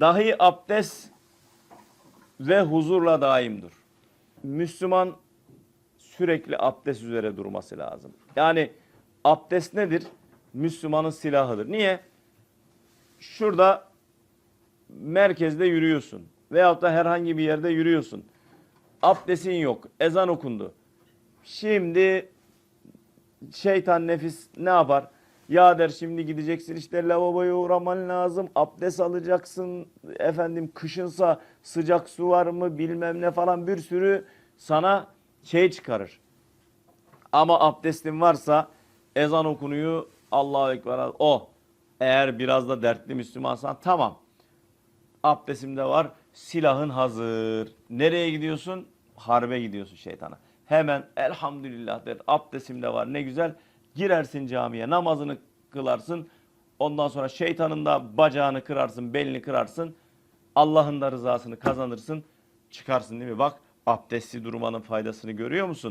Dahi abdest ve huzurla daimdir. Müslüman sürekli abdest üzere durması lazım. Yani abdest nedir? Müslümanın silahıdır. Niye? Şurada merkezde yürüyorsun veyahut da herhangi bir yerde yürüyorsun. Abdestin yok. Ezan okundu. Şimdi şeytan nefis ne yapar? Ya der şimdi gideceksin işte lavaboya uğraman lazım. Abdest alacaksın. Efendim kışınsa sıcak su var mı bilmem ne falan bir sürü sana şey çıkarır. Ama abdestin varsa ezan okunuyor. Allahu Ekber. O. Eğer biraz da dertli Müslümansan tamam. Abdestim de var. Silahın hazır. Nereye gidiyorsun? Harbe gidiyorsun şeytana. Hemen elhamdülillah der. Abdestim de var. Ne güzel. Girersin camiye. Namazını kılarsın. Ondan sonra şeytanın da bacağını kırarsın. Belini kırarsın. Allah'ın da rızasını kazanırsın. Çıkarsın değil mi? Bak abdestli durmanın faydasını görüyor musun?